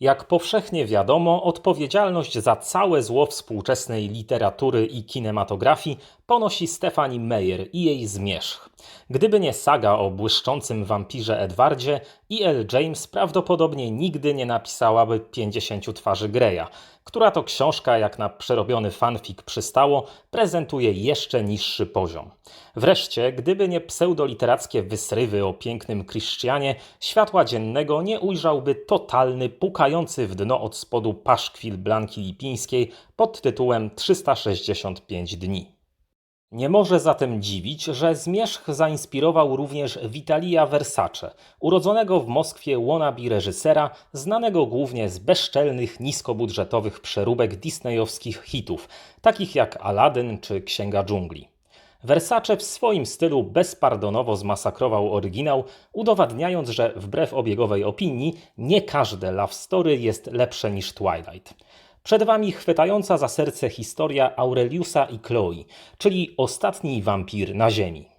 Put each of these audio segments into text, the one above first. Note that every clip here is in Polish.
Jak powszechnie wiadomo, odpowiedzialność za całe zło współczesnej literatury i kinematografii ponosi Stephanie Meyer i jej zmierzch. Gdyby nie saga o błyszczącym wampirze Edwardzie, E.L. James prawdopodobnie nigdy nie napisałaby 50 twarzy Greya, która to książka, jak na przerobiony fanfic przystało, prezentuje jeszcze niższy poziom. Wreszcie, gdyby nie pseudoliterackie wysrywy o pięknym Christianie, światła dziennego nie ujrzałby totalny, pukający w dno od spodu paszkwil Blanki Lipińskiej pod tytułem 365 dni. Nie może zatem dziwić, że zmierzch zainspirował również Vitalia Versace, urodzonego w Moskwie wannabe reżysera, znanego głównie z bezczelnych, niskobudżetowych przeróbek disneyowskich hitów, takich jak Aladdin czy Księga Dżungli. Versace w swoim stylu bezpardonowo zmasakrował oryginał, udowadniając, że wbrew obiegowej opinii nie każde love story jest lepsze niż Twilight. Przed Wami chwytająca za serce historia Aureliusa i Chloe, czyli ostatni wampir na Ziemi.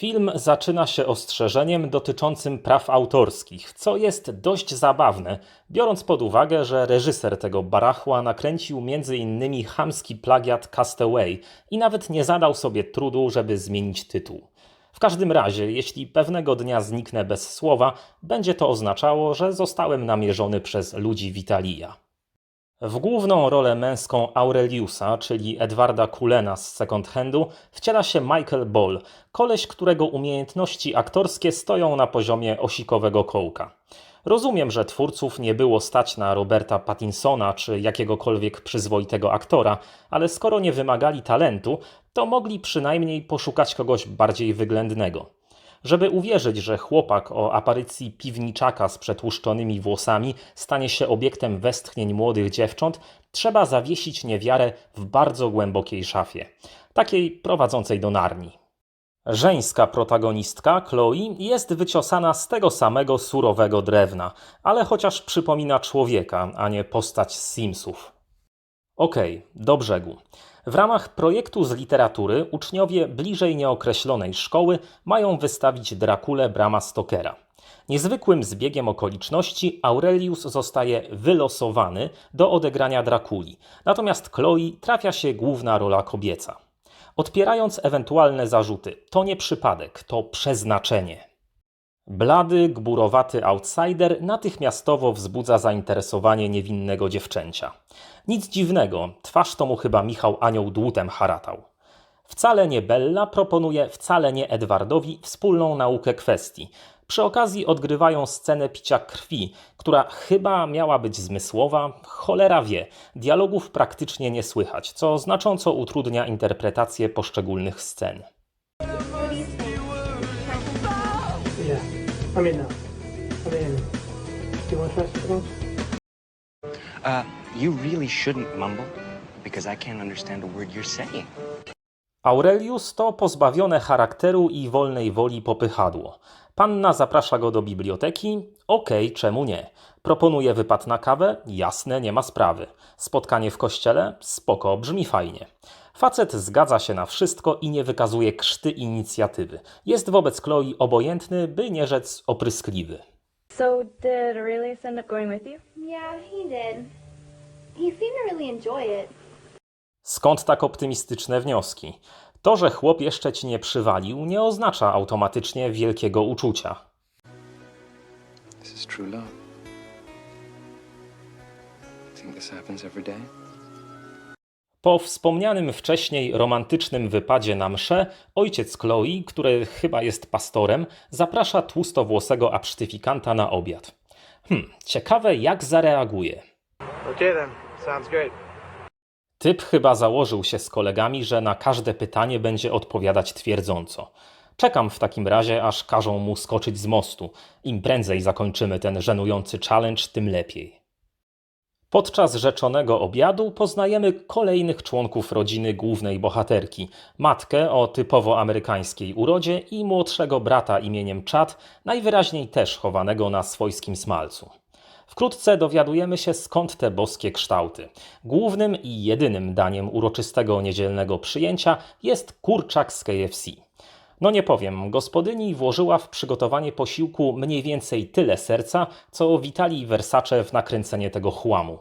Film zaczyna się ostrzeżeniem dotyczącym praw autorskich, co jest dość zabawne, biorąc pod uwagę, że reżyser tego barachła nakręcił m.in. chamski plagiat Castaway i nawet nie zadał sobie trudu, żeby zmienić tytuł. W każdym razie, jeśli pewnego dnia zniknę bez słowa, będzie to oznaczało, że zostałem namierzony przez ludzi Vitalia. W główną rolę męską Aureliusa, czyli Edwarda Culena z second handu, wciela się Michael Ball, koleś, którego umiejętności aktorskie stoją na poziomie osikowego kołka. Rozumiem, że twórców nie było stać na Roberta Pattinsona czy jakiegokolwiek przyzwoitego aktora, ale skoro nie wymagali talentu, to mogli przynajmniej poszukać kogoś bardziej wyględnego. Żeby uwierzyć, że chłopak o aparycji piwniczaka z przetłuszczonymi włosami stanie się obiektem westchnień młodych dziewcząt, trzeba zawiesić niewiarę w bardzo głębokiej szafie, takiej prowadzącej do Narni. Żeńska protagonistka, Chloe, jest wyciosana z tego samego surowego drewna, ale chociaż przypomina człowieka, a nie postać z Simsów. Okej, do brzegu. W ramach projektu z literatury uczniowie bliżej nieokreślonej szkoły mają wystawić Drakulę Brama Stokera. Niezwykłym zbiegiem okoliczności Aurelius zostaje wylosowany do odegrania Drakuli, natomiast Chloe trafia się główna rola kobieca. Odpierając ewentualne zarzuty, to nie przypadek, to przeznaczenie. Blady, gburowaty outsider natychmiastowo wzbudza zainteresowanie niewinnego dziewczęcia. Nic dziwnego, twarz to mu chyba Michał Anioł dłutem haratał. Wcale nie Bella proponuje wcale nie Edwardowi wspólną naukę kwestii. Przy okazji odgrywają scenę picia krwi, która chyba miała być zmysłowa, cholera wie, dialogów praktycznie nie słychać, co znacząco utrudnia interpretację poszczególnych scen. I mean, no. I mean, do you want to try something else? Uh, you really shouldn't mumble because I can't understand a word you're saying. Aurelius to pozbawione charakteru i wolnej woli popychadło. Panna zaprasza go do biblioteki? Okej, czemu nie? Proponuje wypad na kawę? Jasne, nie ma sprawy. Spotkanie w kościele? Spoko, brzmi fajnie. Facet zgadza się na wszystko i nie wykazuje krzty inicjatywy. Jest wobec Chloe obojętny, by nie rzec opryskliwy. So, did Aurelius end up going with you? Yeah, he did. He seemed to really enjoy it. Skąd tak optymistyczne wnioski? To, że chłop jeszcze ci nie przywalił, nie oznacza automatycznie wielkiego uczucia. This is true love. Think this happens every day? Po wspomnianym wcześniej romantycznym wypadzie na mszę, ojciec Chloe, który chyba jest pastorem, zaprasza tłustowłosego absztyfikanta na obiad. Hmm, ciekawe jak zareaguje. Okay then. Sounds great. Typ chyba założył się z kolegami, że na każde pytanie będzie odpowiadać twierdząco. Czekam w takim razie, aż każą mu skoczyć z mostu. Im prędzej zakończymy ten żenujący challenge, tym lepiej. Podczas rzeczonego obiadu poznajemy kolejnych członków rodziny głównej bohaterki: matkę o typowo amerykańskiej urodzie i młodszego brata imieniem Chad, najwyraźniej też chowanego na swojskim smalcu. Wkrótce dowiadujemy się skąd te boskie kształty. Głównym i jedynym daniem uroczystego niedzielnego przyjęcia jest kurczak z KFC. No nie powiem, gospodyni włożyła w przygotowanie posiłku mniej więcej tyle serca, co Vitali Versace w nakręcenie tego chłamu.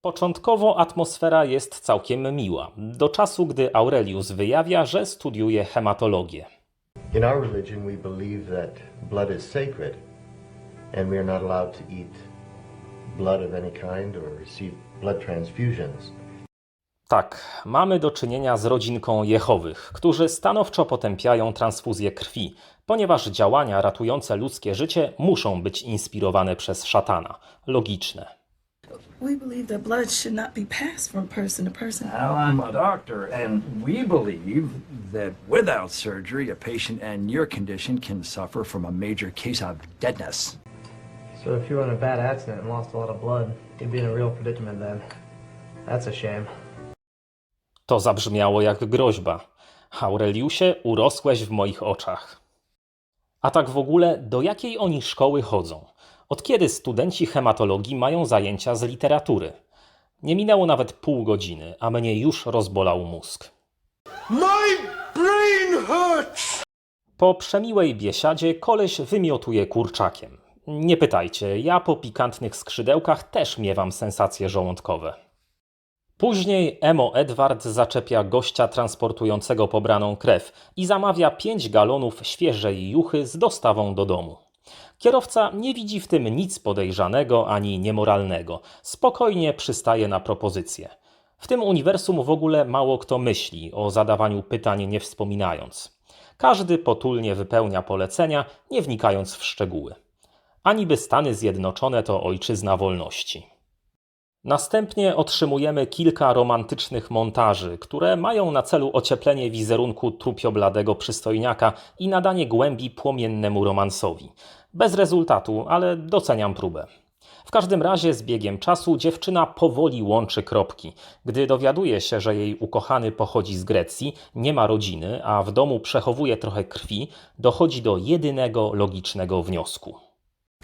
Początkowo atmosfera jest całkiem miła, do czasu gdy Aurelius wyjawia, że studiuje hematologię. In our religion, we believe that blood is sacred, and we are not allowed to eat blood of any kind or receive blood transfusions. Tak, mamy do czynienia z rodzinką Jehowych, którzy stanowczo potępiają transfuzję krwi, ponieważ działania ratujące ludzkie życie muszą być inspirowane przez szatana. Logiczne. We believe that blood should not be passed from person to person. Well, I'm a doctor, and we believe that without surgery, a patient in your condition can suffer from a major case of deadness. So if you were in a bad accident and lost a lot of blood, you'd be in a real predicament then. That's a shame. To zabrzmiało jak groźba. Aureliusie, urosłeś w moich oczach. A tak w ogóle, do jakiej oni szkoły chodzą? Od kiedy studenci hematologii mają zajęcia z literatury? Nie minęło nawet pół godziny, a mnie już rozbolał mózg. Po przemiłej biesiadzie koleś wymiotuje kurczakiem. Nie pytajcie, ja po pikantnych skrzydełkach też miewam sensacje żołądkowe. Później Emo Edward zaczepia gościa transportującego pobraną krew i zamawia 5 galonów świeżej juchy z dostawą do domu. Kierowca nie widzi w tym nic podejrzanego ani niemoralnego. Spokojnie przystaje na propozycję. W tym uniwersum w ogóle mało kto myśli o zadawaniu pytań nie wspominając. Każdy potulnie wypełnia polecenia, nie wnikając w szczegóły. Ani by Stany Zjednoczone to ojczyzna wolności. Następnie otrzymujemy kilka romantycznych montaży, które mają na celu ocieplenie wizerunku trupiobladego przystojniaka i nadanie głębi płomiennemu romansowi. Bez rezultatu, ale doceniam próbę. W każdym razie z biegiem czasu dziewczyna powoli łączy kropki. Gdy dowiaduje się, że jej ukochany pochodzi z Grecji, nie ma rodziny, a w domu przechowuje trochę krwi, dochodzi do jedynego logicznego wniosku.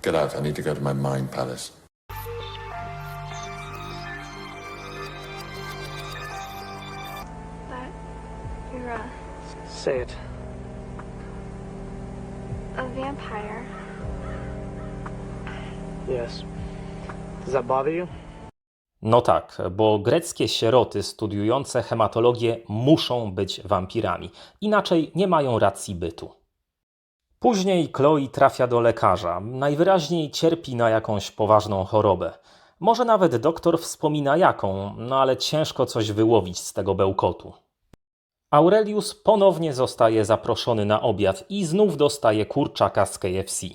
Get out. I need to go to my mind palace. Say it. a vampire. Yes. Does that bother you? No tak, bo greckie sieroty studiujące hematologię muszą być wampirami, inaczej nie mają racji bytu. Później Chloe trafia do lekarza, najwyraźniej cierpi na jakąś poważną chorobę. Może nawet doktor wspomina jaką, no ale ciężko coś wyłowić z tego bełkotu. Aurelius ponownie zostaje zaproszony na obiad i znów dostaje kurczaka z KFC.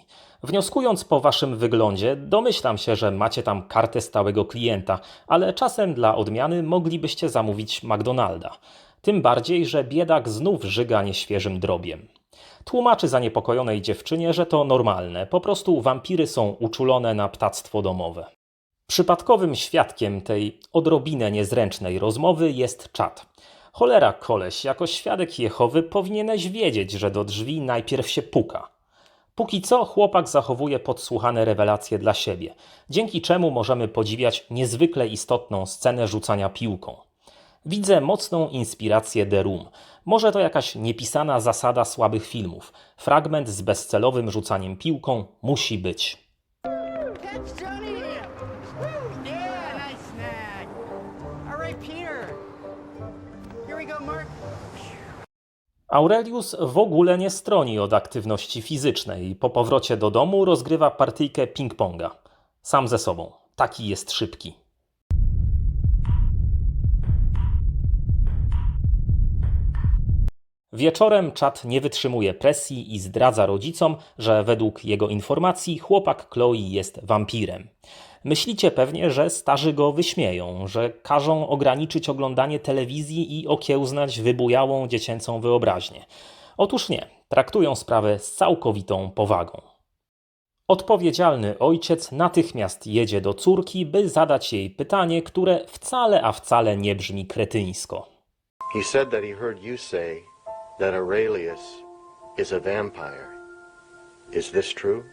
Wnioskując po waszym wyglądzie, domyślam się, że macie tam kartę stałego klienta, ale czasem dla odmiany moglibyście zamówić McDonalda. Tym bardziej, że biedak znów żyga nieświeżym drobiem. Tłumaczy zaniepokojonej dziewczynie, że to normalne, po prostu wampiry są uczulone na ptactwo domowe. Przypadkowym świadkiem tej odrobinę niezręcznej rozmowy jest czat. Cholera koleś, jako świadek Jehowy powinieneś wiedzieć, że do drzwi najpierw się puka. Póki co chłopak zachowuje podsłuchane rewelacje dla siebie, dzięki czemu możemy podziwiać niezwykle istotną scenę rzucania piłką. Widzę mocną inspirację The Room. Może to jakaś niepisana zasada słabych filmów. Fragment z bezcelowym rzucaniem piłką musi być. Aurelius w ogóle nie stroni od aktywności fizycznej. Po powrocie do domu rozgrywa partyjkę ping-ponga. Sam ze sobą. Taki jest szybki. Wieczorem czat nie wytrzymuje presji i zdradza rodzicom, że według jego informacji chłopak Chloe jest wampirem. Myślicie pewnie, że starzy go wyśmieją, że każą ograniczyć oglądanie telewizji i okiełznać wybujałą dziecięcą wyobraźnię. Otóż nie, traktują sprawę z całkowitą powagą. Odpowiedzialny ojciec natychmiast jedzie do córki, by zadać jej pytanie, które wcale a wcale nie brzmi kretyńsko. He said that he heard you say that Aurelius is a vampire. Is this true?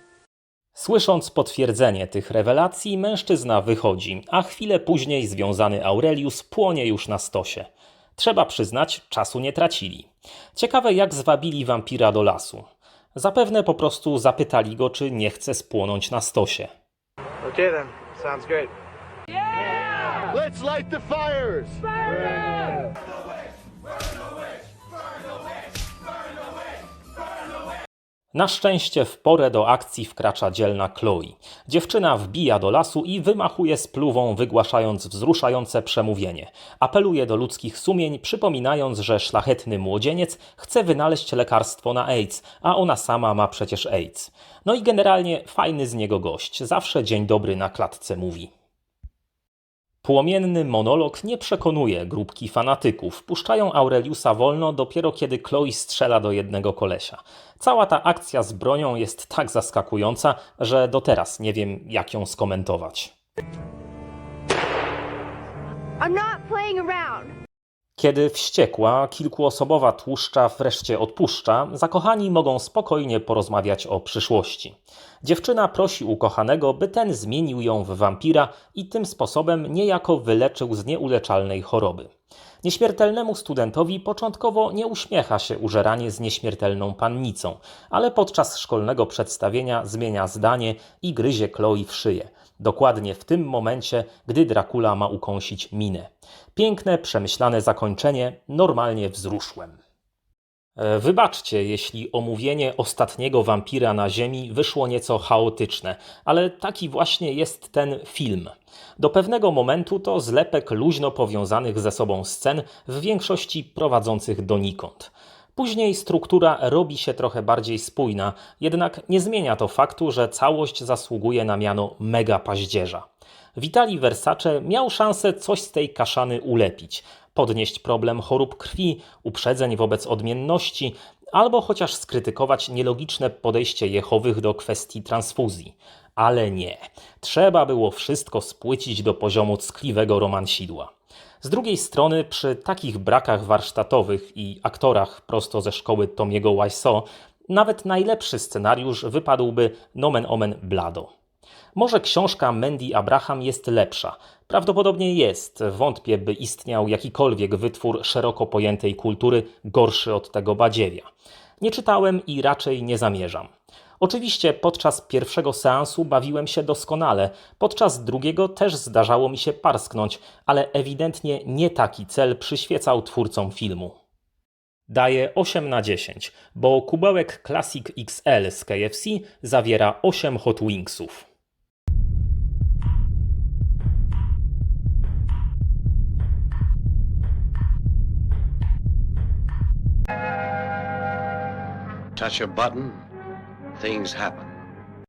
Słysząc potwierdzenie tych rewelacji, mężczyzna wychodzi, a chwilę później związany Aurelius płonie już na stosie. Trzeba przyznać, czasu nie tracili. Ciekawe, jak zwabili wampira do lasu. Zapewne po prostu zapytali go, czy nie chce spłonąć na stosie. Okay then. Sounds great. Let's light the fires! Na szczęście w porę do akcji wkracza dzielna Chloe. Dziewczyna wbija do lasu i wymachuje spluwą, wygłaszając wzruszające przemówienie. Apeluje do ludzkich sumień, przypominając, że szlachetny młodzieniec chce wynaleźć lekarstwo na AIDS, a ona sama ma przecież AIDS. No i generalnie fajny z niego gość, zawsze dzień dobry na klatce mówi. Płomienny monolog nie przekonuje grupki fanatyków. Puszczają Aureliusa wolno dopiero kiedy Chloe strzela do jednego kolesia. Cała ta akcja z bronią jest tak zaskakująca, że do teraz nie wiem, jak ją skomentować. I'm not playing around. Kiedy wściekła, kilkuosobowa tłuszcza wreszcie odpuszcza, zakochani mogą spokojnie porozmawiać o przyszłości. Dziewczyna prosi ukochanego, by ten zmienił ją w wampira i tym sposobem niejako wyleczył z nieuleczalnej choroby. Nieśmiertelnemu studentowi początkowo nie uśmiecha się użeranie z nieśmiertelną pannicą, ale podczas szkolnego przedstawienia zmienia zdanie i gryzie Chloe w szyję. Dokładnie w tym momencie, gdy Dracula ma ukąsić minę. Piękne, przemyślane zakończenie, normalnie wzruszłem. E, Wybaczcie, jeśli omówienie ostatniego wampira na Ziemi wyszło nieco chaotyczne, ale taki właśnie jest ten film. Do pewnego momentu to zlepek luźno powiązanych ze sobą scen, w większości prowadzących donikąd. Później struktura robi się trochę bardziej spójna, jednak nie zmienia to faktu, że całość zasługuje na miano mega paździerza. Witali Versace miał szansę coś z tej kaszany ulepić, podnieść problem chorób krwi, uprzedzeń wobec odmienności, albo chociaż skrytykować nielogiczne podejście Jehowych do kwestii transfuzji. Ale nie. Trzeba było wszystko spłycić do poziomu ckliwego romansidła. Z drugiej strony, przy takich brakach warsztatowych i aktorach prosto ze szkoły Tomiego Wiseau, nawet najlepszy scenariusz wypadłby nomen omen blado. Może książka Mandy Abraham jest lepsza. Prawdopodobnie jest. Wątpię, by istniał jakikolwiek wytwór szeroko pojętej kultury gorszy od tego badziewia. Nie czytałem i raczej nie zamierzam. Oczywiście podczas pierwszego seansu bawiłem się doskonale, podczas drugiego też zdarzało mi się parsknąć, ale ewidentnie nie taki cel przyświecał twórcom filmu. Daję 8 na 10, bo kubełek Classic XL z KFC zawiera 8 Hot Wingsów. Touch a button, things happen.